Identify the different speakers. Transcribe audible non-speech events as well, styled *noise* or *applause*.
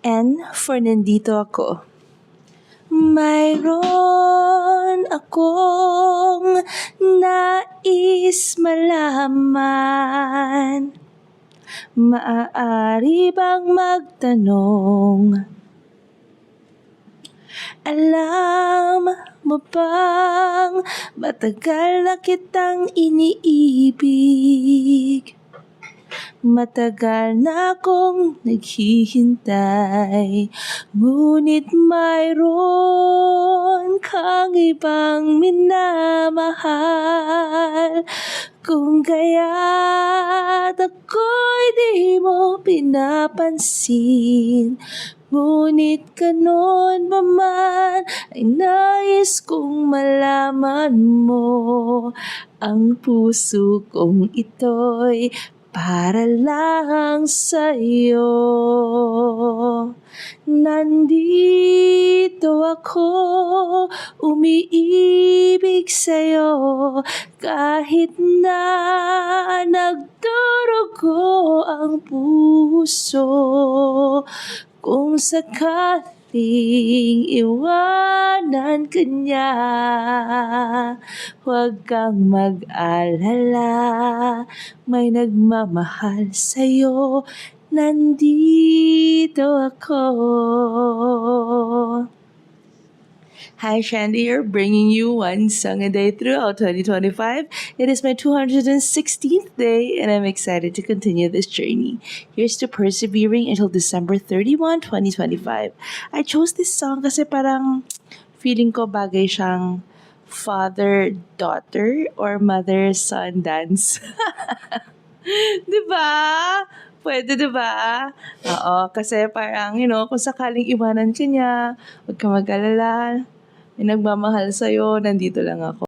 Speaker 1: N for nandito ako. Mayroon akong nais malaman. Maaari bang magtanong? Alam mo bang matagal na kitang iniibig? Matagal na akong naghihintay Ngunit mayroon kang ibang minamahal. Kung kaya't ako'y di mo pinapansin Ngunit ganun pa man ay nais kong malaman mo? Ang puso kong ito'y para lang sa'yo. Nandito ako, umiibig sa'yo. Kahit na nagdurugo ang puso. Kung sakaling iwanan ka niya Huwag kang mag-alala May nagmamahal sa'yo. Nandito ako Hi Shandy here, bringing you one song a day throughout 2025. It is my 216th day and I'm excited to continue this journey. Here's to persevering until December 31, 2025. I chose this song kasi parang feeling ko bagay siyang father-daughter or mother-son dance. *laughs* 'Di ba? Pwede, 'di ba? Oo, kasi parang, you know, kung sakaling iwanan ka niya, huwag ka mag-alala. Nagmamahal sa'yo, nandito lang ako.